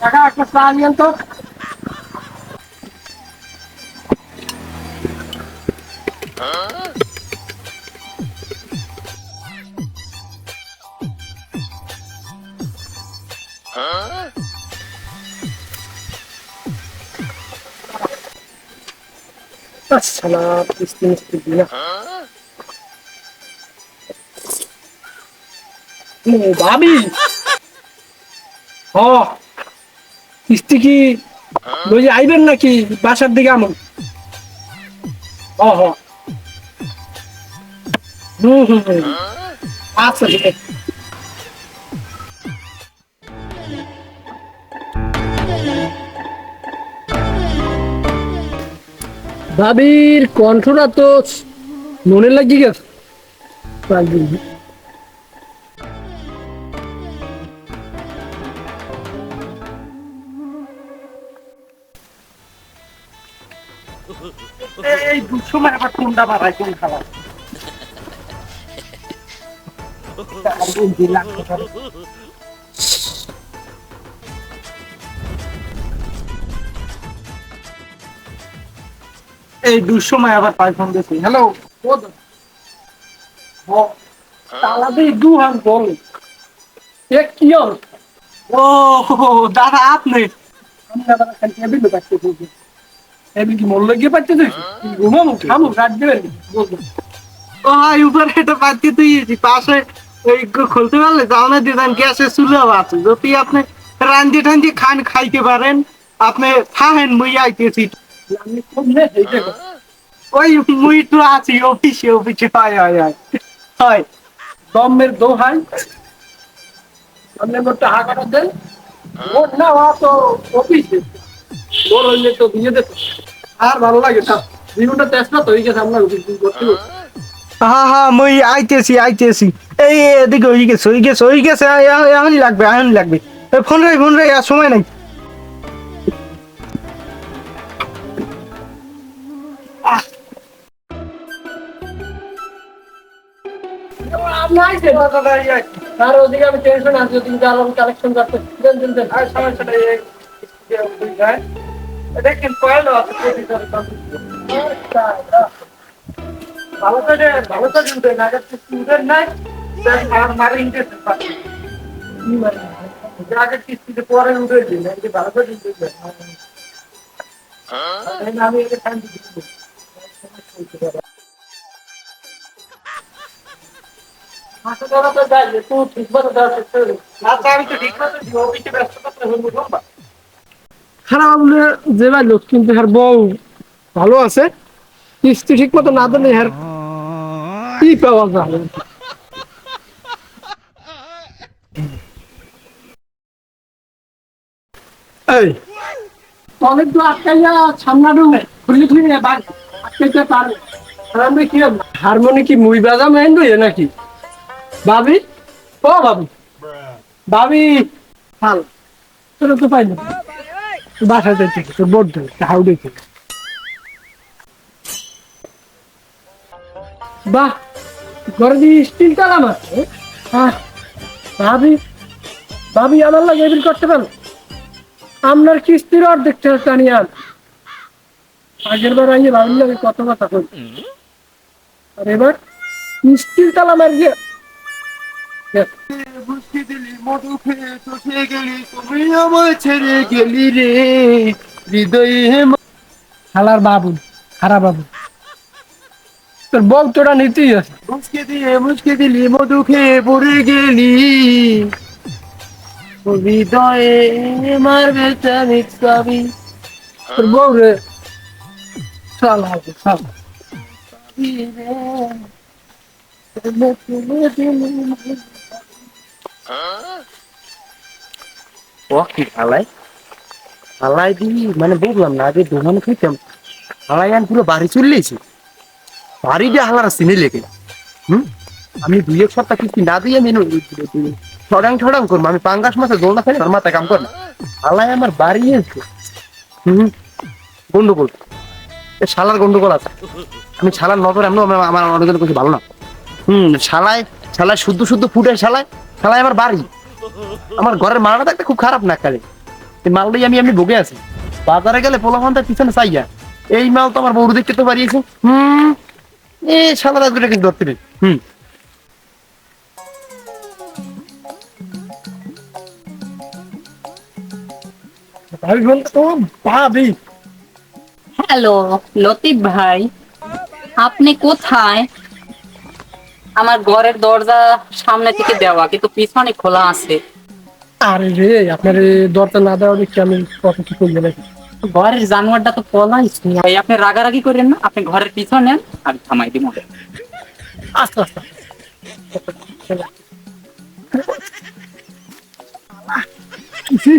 কাকা একটা চা নিয়েন তো শালা কিস্তি মিস্তি দিনা ও, ভাবি। হ, কিস্তি কি বুঝে আইবেন নাকি বাসার দিকে আমন? হ হ। হুম আচ্ছা ভাবির কণ্ঠটা তো মনে লাগি গেছে। এই দুসময় আবার কোনটা কোন খাবার এই আবার পাই ফোন দিয়েছি হ্যালো তালাদি দু হাত বল। এক কি ও, দাদা, আপনি? আমি দাদা খালি টেবিল কি মোর লাগিয়ে পাচ্ছি তুই? ঘুমামো খামো রাত দেবেন বলব। ওই উপরে এটা পাচ্ছি তুই পাশে ওই খুলতে পারলে জানা দিদান গ্যাসের চুলা আছে যদি আপনি রান্ধি টান্ধি খান খাইতে পারেন। আপনি থাহেন মুই আইতেছি। আমি খুব নে ওই মুই তো আছি অফিসে অফিসে। হয় হয় হয়। হয়। দমের দোহাই। আপনি মোটটা হাঁকাটা দেন। ওর না তো অফিসে। ওর হইলে তো দিয়ে দেব। আর ভালো লাগে না। জীবনটা চেষ্টা তো হয়ে গেছে আমরা করতে হ্যাঁ হ্যাঁ মুই আইতেছি আইতেছি। এই এদিকে হয়ে গেছে হয়ে গেছে হয়ে গেছে এখনই লাগবে এখনই লাগবে। ফোন রে ফোন রে আর সময় নাই। আর ওদিকে আমি টেনশন আছে যদি কালেকশন করতে দেন দেখেন কয়েল আছে ভালো করে ভালো করে দেন আগে স্টুডেন্ট নাই আর মারি ইন্টারেস্ট পাচ্ছি কি আগে কিস্তিতে পরে উঠে দিন এই যে ভালো করে দিন আমি এটা টাইম দিচ্ছি মাথা ধরা তো যাই একটু ঠিক মতো দেওয়ার চেষ্টা করি আচ্ছা আমি তো ঠিক মতো অফিসে ব্যস্ততা তো হইব লম্বা খারাপ যে ভাই লোক কিন্তু হ্যার বউ ভালো আছে কিস্তি ঠিক মতো না দিলে হ্যার কি পাওয়া যাবে? এই। তবে তো আটকাইয়া সামনাডু খুলি খুলি বাঘ আটকাইতে পারে। আমরা কি হারমোনি কি মুই বাজা মেন দইয়ে নাকি? ভাবি? ও ভাবি। ভাবি ভালো। তোরা তো পাইনি তালাম আছে হ্যাঁ ভাবি আমার লাগে করতে পারো আপনার কিস্তির অর্ধেক টানি আন আগের বার আইয়ে লাগে কত কথা কই আর এবার স্টিল তালা মার গিয়ে বুঝতে ছেড়ে গেলি রে হৃদয়ে খালার বাবু খারাপ বাবু তোর বউ তোরা নিতেই আছে মুসকে দিয়ে মুসকে দিলি মধু খেয়ে পড়ে গেলি হৃদয়ে মারবে চামি চাবি তোর দি মানে বুঝলাম না দোকানে আন পুরো বাড়ি চললেছি বাড়ি হালার লেগে হুম? আমি দুই এক সপ্তাহ না দিয়ে মেনু ছড়াং ছড়াং করব, আমি পাঙ্গাস তোর মাথায় কাম কর না আমার বাড়ি এসে। হুম? গন্ডগোল। শালার গন্ডগোল আছে। আমি শালার নজর এমন আমার অনেকজন কিছু ভালো না। হুম, শালায় শালায় শুদ্ধ শুদ্ধ ফুটে শালায়। শালায় আমার বাড়ি। আমার ঘরের মালটা একটা খুব খারাপ না কালে মালটাই আমি এমনি ভোগে আছি। বাজারে গেলে পোলাফানটা পিছনে চাইয়া এই মাল তো আমার বউরু দেখতে তো পারিয়েছে হুম এ শালা রাজগুলো কিন্তু ধরতে নেই হুম। ভাবি বলতো ভাবি হ্যালো লতিফ ভাই আপনি কোথায়? আমার ঘরের দরজা সামনে থেকে দেওয়া কিন্তু পিছনে খোলা আছে। আরে রে আপনার দরজা না দেওয়া দেখি আমি কত কি করব নাকি? ঘরের জানোয়ারটা তো পলাইছে ভাই আপনি রাগারাগি করেন না আপনি ঘরের পিছনে নেন আমি থামাই দিব। আস্তে আস্তে। জি।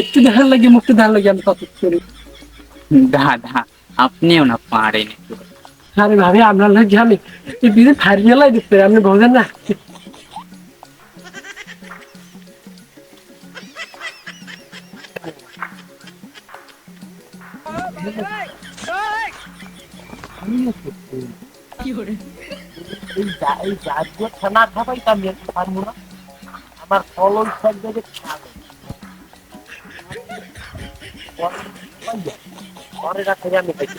একটু দেখার লাগে মুখটা দেখার লাগে আমি কত করি দাদা আপনিও না পারেন আরে ভাবি আপনার লাগে আমি এই বিয়ে ফারিয়ে লাই দিতে আপনি বোঝেন না আমার ফলন সব জায়গায় রাখে আমি খাইতে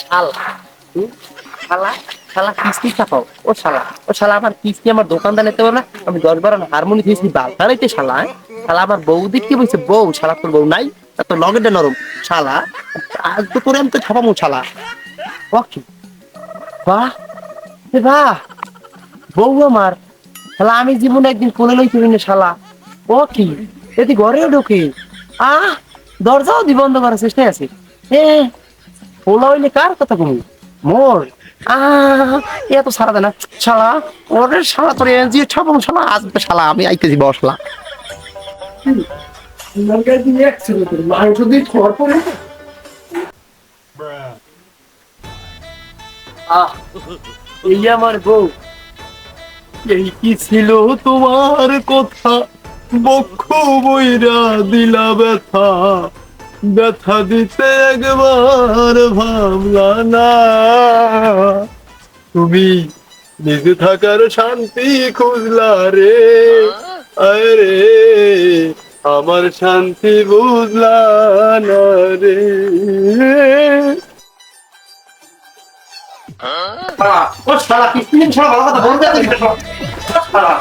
শালা শালা কিস্তি চাপাও ও শালা ও শালা আমার কিস্তি আমার দোকানদার নিতে পারবে আমি দশ বারো হারমোনি কিস্তি বাল তারাইতে শালা? শালা আমার বউ দেখতে বলছে বউ শালা তোর বউ নাই তা লগেটা নরম শালা আজ তো করে আমি তো ছাপামো শালা ওকে বাহ বাহ বউ আমার শালা আমি জীবনে একদিন কোলে লই করি না শালা ও কি এদি ঘরেও ঢোকে আহ দরজাও দি বন্ধ করার চেষ্টায় আছে। হইলে কার কথা কমু মোর। সারা দেনা। শালা তোর শালা আসবে শালা, আমি এই আমার বউ। এই কি ছিল তোমার কথা? বক্ষ বইরা দিলা ব্যথা। ব্যথা দিতে একবার ভাবলা না। তুমি নিজে থাকার শান্তি খুঁজলা রে। আরে আমার শান্তি বুঝলা না রে। ও শালা কিস্তি নিন শালা কথা বলতে শালা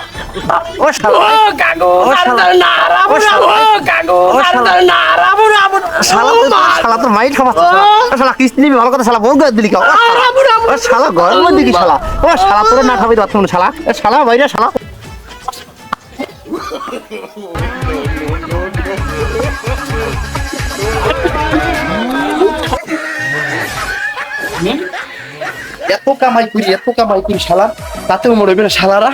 ও শালা। ও গাগো ও শালা। না রাবু রাবু ও গাগো ও শালা। না রাবু রাবু শালা তো শালা তো মাইট খাওয়া ও শালা কিস্তি নিবি ভালো কথা শালা বল করে দিলি কা রাবু রাবু ও শালা গরম মধ্যে শালা। ও শালা তোর না খাবি তো শালা। শালা বাইরে শালা। এত কামাই করি এত কামাই করি শালা। তাতেও মনে হবে না শালারা।